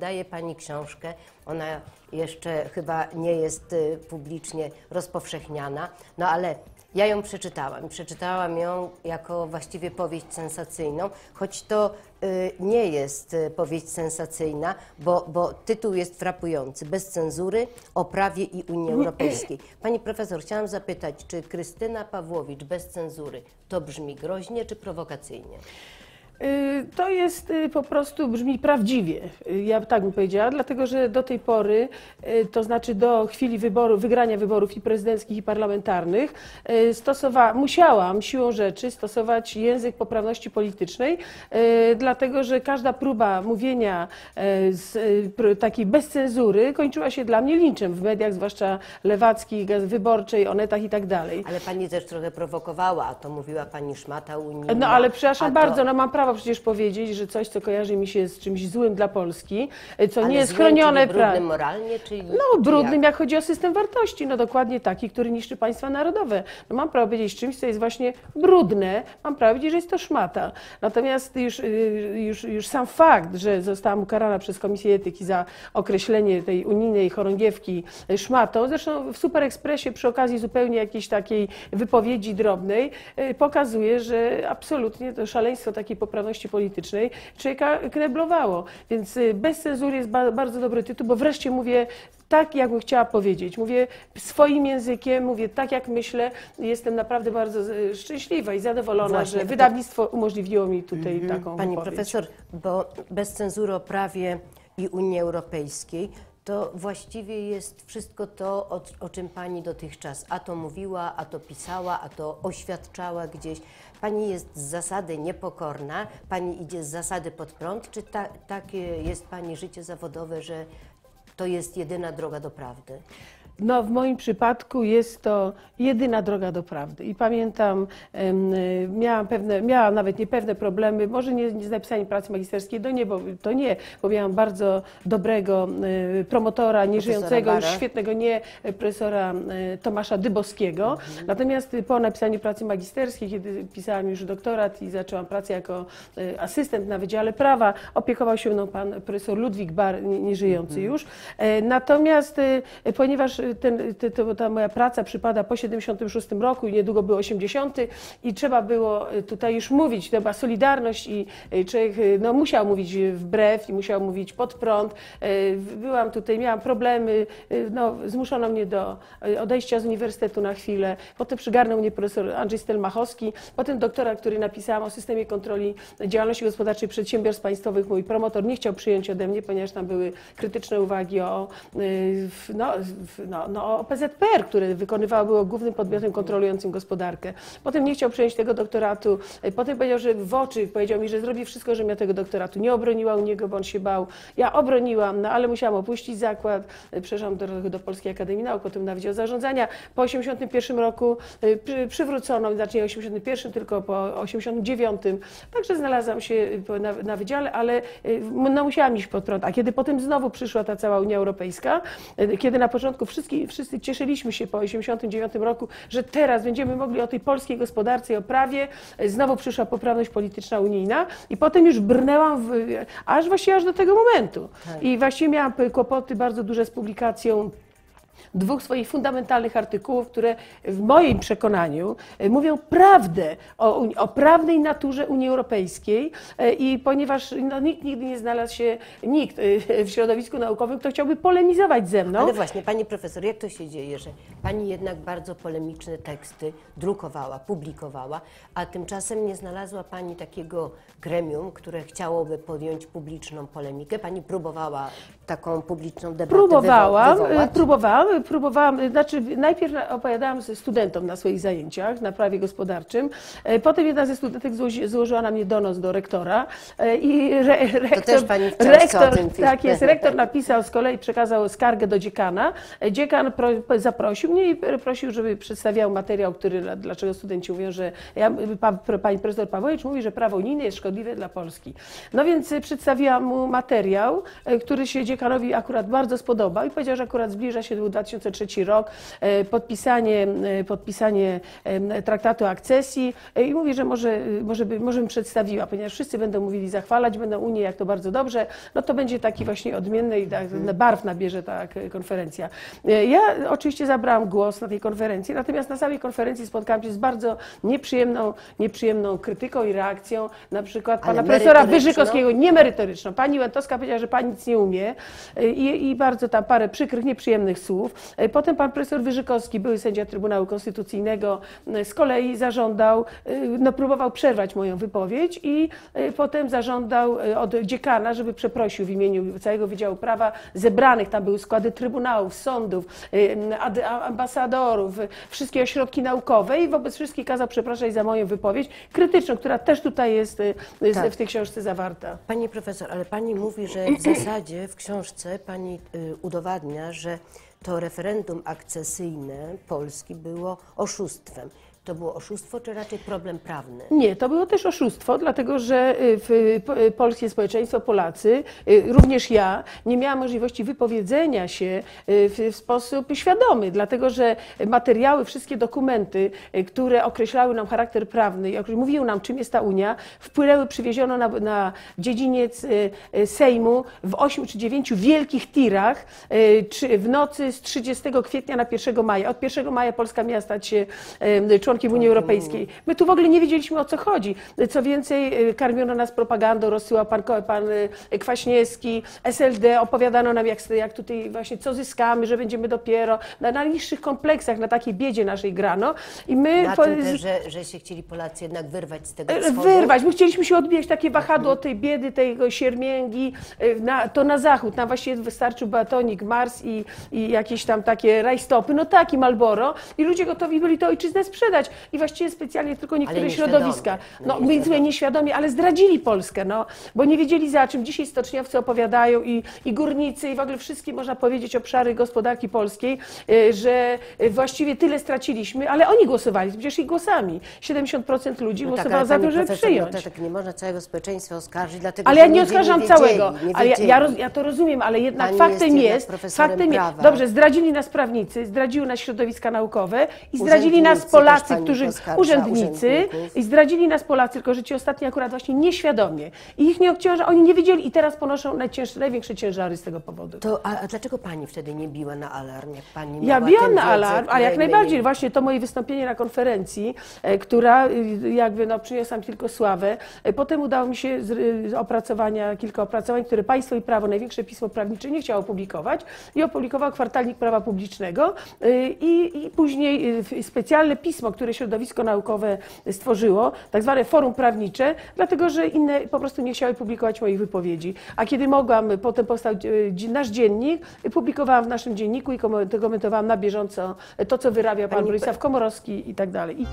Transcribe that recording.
wydaje pani książkę. Ona jeszcze chyba nie jest y, publicznie rozpowszechniana, no ale ja ją przeczytałam. Przeczytałam ją jako właściwie powieść sensacyjną, choć to y, nie jest y, powieść sensacyjna, bo, bo tytuł jest frapujący. Bez cenzury o prawie i Unii Europejskiej. Pani profesor, chciałam zapytać, czy Krystyna Pawłowicz bez cenzury to brzmi groźnie czy prowokacyjnie? Y, To jest y, po prostu, brzmi prawdziwie, y, ja tak bym powiedziała, dlatego że do tej pory, to znaczy do chwili wyboru, wygrania wyborów i prezydenckich i parlamentarnych, stosowa- musiałam siłą rzeczy stosować język poprawności politycznej, dlatego że każda próba mówienia z, takiej bez cenzury kończyła się dla mnie linczem w mediach, zwłaszcza lewackich, wyborczej, onetach i tak dalej. Ale pani też trochę prowokowała, a to mówiła pani szmata Unii. No ale przepraszam to- bardzo, no mam prawo przecież powiedzieć, że coś, co kojarzy mi się z czymś złym dla Polski, y, co ale nie jest chronione prawem. moralnie, czyli No, brudnym, jak? jak chodzi o system wartości, no dokładnie taki, który niszczy państwa narodowe. No mam prawo powiedzieć czymś, co jest właśnie brudne, mam prawo powiedzieć, że jest to szmata. Natomiast już, y, już, już sam fakt, że zostałam ukarana przez Komisję Etyki za określenie tej unijnej chorągiewki szmatą, zresztą w Super Expressie przy okazji zupełnie jakiejś takiej wypowiedzi drobnej, y, pokazuje, że absolutnie to szaleństwo takiej poprawności politycznej człowieka kneblowało. Więc y, bez cenzury jest ba- bardzo dobry tytuł, bo wreszcie mówię tak, jak bym chciała powiedzieć. Mówię swoim językiem, mówię tak, jak myślę. Jestem naprawdę bardzo y, szczęśliwa i zadowolona, Właśnie, że to- wydawnictwo umożliwiło mi tutaj taką Pani wypowiedź. profesor, bo bez cenzury o prawie i Unii Europejskiej to właściwie jest wszystko to, o, o czym Pani dotychczas a to mówiła, a to pisała, a to oświadczała gdzieś. Pani jest z zasady niepokorna, Pani idzie z zasady pod prąd, czy ta, takie jest Pani życie zawodowe, że to jest jedyna droga do prawdy? No, w moim przypadku jest to jedyna droga do prawdy. I pamiętam, y, miałam pewne, miałam nawet niepewne problemy, może nie, nie z napisaniem pracy magisterskiej, to nie, bo, to nie, bo miałam bardzo dobrego y, promotora, nieżyjącego, już świetnego nie, y, profesora Tomasza Dybowskiego. Natomiast y, po napisaniu pracy magisterskiej, kiedy pisałam już doktorat i zaczęłam pracę jako asystent na Wydziale Prawa, opiekował się mną pan profesor Ludwik Bar, nie- nieżyjący już. E, Natomiast ponieważ ten, to, ta moja praca przypada po 76 roku i niedługo był 80 i trzeba było y, tutaj już mówić, to była solidarność i y, człowiek y, no, musiał mówić wbrew i musiał mówić pod prąd. Byłam tutaj, miałam problemy, no, zmuszono mnie do odejścia z uniwersytetu na chwilę. Potem przygarnął mnie profesor Andrzej Stelmachowski, potem doktora, który napisałam o systemie kontroli działalności gospodarczej przedsiębiorstw państwowych. Mój promotor nie chciał przyjąć ode mnie, ponieważ tam były krytyczne uwagi o, no, w- no, PZPR, które wykonywało, było głównym podmiotem kontrolującym gospodarkę. Potem nie chciał przyjąć tego doktoratu. Y, Potem powiedział, że w oczy powiedział mi, że zrobi wszystko, żebym ja tego doktoratu nie obroniła u niego, bo on się bał. Ja obroniłam, no ale musiałam opuścić zakład. Y, Przeszłam do, do Polskiej Akademii Nauk, potem na Wydział Zarządzania. Po 81 roku y, przy, przywrócono, znaczy nie 81, tylko po 89. Także znalazłam się na, na wydziale, ale no, musiałam iść pod prąd. A kiedy potem znowu przyszła ta cała Unia Europejska, kiedy na początku wszyscy, wszyscy cieszyliśmy się po 89 roku, że teraz będziemy mogli o tej polskiej gospodarce i o prawie, y, znowu przyszła poprawność polityczna unijna. I potem już brnęłam w, aż właściwie aż do tego momentu. I właściwie miałam kłopoty bardzo duże z publikacją dwóch swoich fundamentalnych artykułów, które w moim przekonaniu e, mówią prawdę o, o prawnej naturze Unii Europejskiej e, i ponieważ no, nikt nigdy nie znalazł się, nikt e, w środowisku naukowym, kto chciałby polemizować ze mną. Ale właśnie, Pani profesor, jak to się dzieje, że Pani jednak bardzo polemiczne teksty drukowała, publikowała, a tymczasem nie znalazła Pani takiego gremium, które chciałoby podjąć publiczną polemikę? Pani próbowała taką publiczną debatę Próbowałam, wywo- próbowałam, próbowałam, znaczy najpierw na- opowiadałam studentom na swoich zajęciach na prawie gospodarczym, e, potem jedna ze studentek złoży, złożyła na mnie donos do rektora e, i re, rektor, też pani rektor, tak jest, rektor napisał z kolei, przekazał skargę do dziekana, E, dziekan pro, zaprosił mnie i prosił, żeby przedstawiał materiał, który, dla- dlaczego studenci mówią, że ja, pa, pani profesor Pawłowicz mówi, że prawo unijne jest szkodliwe dla Polski. No więc przedstawiłam mu materiał, który się dziekanowi akurat bardzo spodobał i powiedział, że akurat zbliża się 2003 rok, e, podpisanie, e, podpisanie traktatu akcesji e, i mówi, że może, może, by, może bym przedstawiła, ponieważ wszyscy będą mówili zachwalać, będą Unię, jak to bardzo dobrze, no to będzie taki właśnie odmienny i tak, barw nabierze ta konferencja. Ja oczywiście zabrałam głos na tej konferencji, natomiast na samej konferencji spotkałam się z bardzo nieprzyjemną, nieprzyjemną krytyką i reakcją na przykład pana profesora? Wyżykowskiego, niemerytoryczną. Pani Łętowska powiedziała, że pani nic nie umie i, i bardzo tam parę przykrych, nieprzyjemnych słów. E, Potem pan profesor Wyżykowski, były sędzia Trybunału Konstytucyjnego, z kolei zażądał, e, no próbował przerwać moją wypowiedź i e, potem zażądał od dziekana, żeby przeprosił w imieniu całego Wydziału Prawa zebranych, tam były składy trybunałów, sądów, ambasadorów, wszystkie ośrodki naukowe i wobec wszystkich kazał przepraszać za moją wypowiedź krytyczną, która też tutaj jest Tak. w tej książce zawarta. Pani profesor, ale pani mówi, że w zasadzie w książce pani udowadnia, że to referendum akcesyjne Polski było oszustwem. To było oszustwo, czy raczej problem prawny? Nie, to było też oszustwo, dlatego że y, w, y, polskie społeczeństwo, Polacy, y, również ja, nie miałam możliwości wypowiedzenia się w, sposób świadomy, dlatego że materiały, wszystkie dokumenty, które określały nam charakter prawny i mówiły nam, czym jest ta Unia, wpłynęły, przywieziono na, na dziedziniec Sejmu w ośmiu czy dziewięciu wielkich tirach w nocy z 30 kwietnia na 1 maja. Od 1 maja Polska miała stać się y, członkiem Unii Europejskiej. My tu w ogóle nie wiedzieliśmy o co chodzi. Co więcej, y, karmiono nas propagandą, rozsyłał pan, pan y, Kwaśniewski, SLD, opowiadano nam, jak, jak tutaj właśnie co zyskamy, że będziemy dopiero na najniższych kompleksach, na takiej biedzie naszej grano. I my Na po- tym też, że, że się chcieli Polacy jednak wyrwać z tego E, wschodu. Wyrwać. My chcieliśmy się odbijać takie wahadło od tej biedy, tego siermięgi, e, na, to na zachód. Nam właściwie wystarczył batonik Mars i, i jakieś tam takie rajstopy, no tak i Malboro. I ludzie gotowi byli tę ojczyznę sprzedać. I właściwie specjalnie tylko niektóre środowiska. No No, my nieświadomie. nieświadomie, ale zdradzili Polskę, no, bo nie wiedzieli za czym. Dzisiaj stoczniowcy opowiadają i, i górnicy i w ogóle wszystkie, można powiedzieć, obszary gospodarki polskiej, e, że e, właściwie tyle straciliśmy, ale oni głosowali, przecież ich głosami. 70% ludzi No tak, głosowało ale za tym, żeby przyjąć. No to tak nie można całego społeczeństwa oskarżyć, dlatego Ale ja nie oskarżam wiedzieli, całego, nie ale ja, ja, ja to rozumiem, ale jednak Pani faktem jest jest, faktem jest, dobrze, zdradzili nas prawnicy, zdradziły nas środowiska naukowe i zdradzili nas też Polacy, pani którzy, urzędnicy, i zdradzili nas Polacy, tylko że ci ostatni akurat właśnie nieświadomie. I ich nie obciąża, oni nie wiedzieli i teraz ponoszą najcięższe, największe ciężary z tego powodu. To, a, a dlaczego pani wtedy nie biła na alarm, jak pani Ja biłam na alarm, ale jak najbardziej nie- właśnie to moje wystąpienie na konferencji, e, która y, jakby no, przyniosła mi tylko sławę. E, Potem udało mi się z, y, z opracowania, kilka opracowań, które Państwo i Prawo, największe pismo prawnicze, nie chciało publikować i opublikował kwartalnik prawa publicznego y, i, i później specjalne pismo, które środowisko naukowe stworzyło, tak zwane forum prawnicze, dlatego że inne po prostu nie chciały publikować moich wypowiedzi. A kiedy mogłam, potem powstał dzie- nasz dziennik, publikowałam w naszym dzienniku i komentowałam na bieżąco to, co wyrabia pan Pani- Bronisław Komorowski i tak dalej.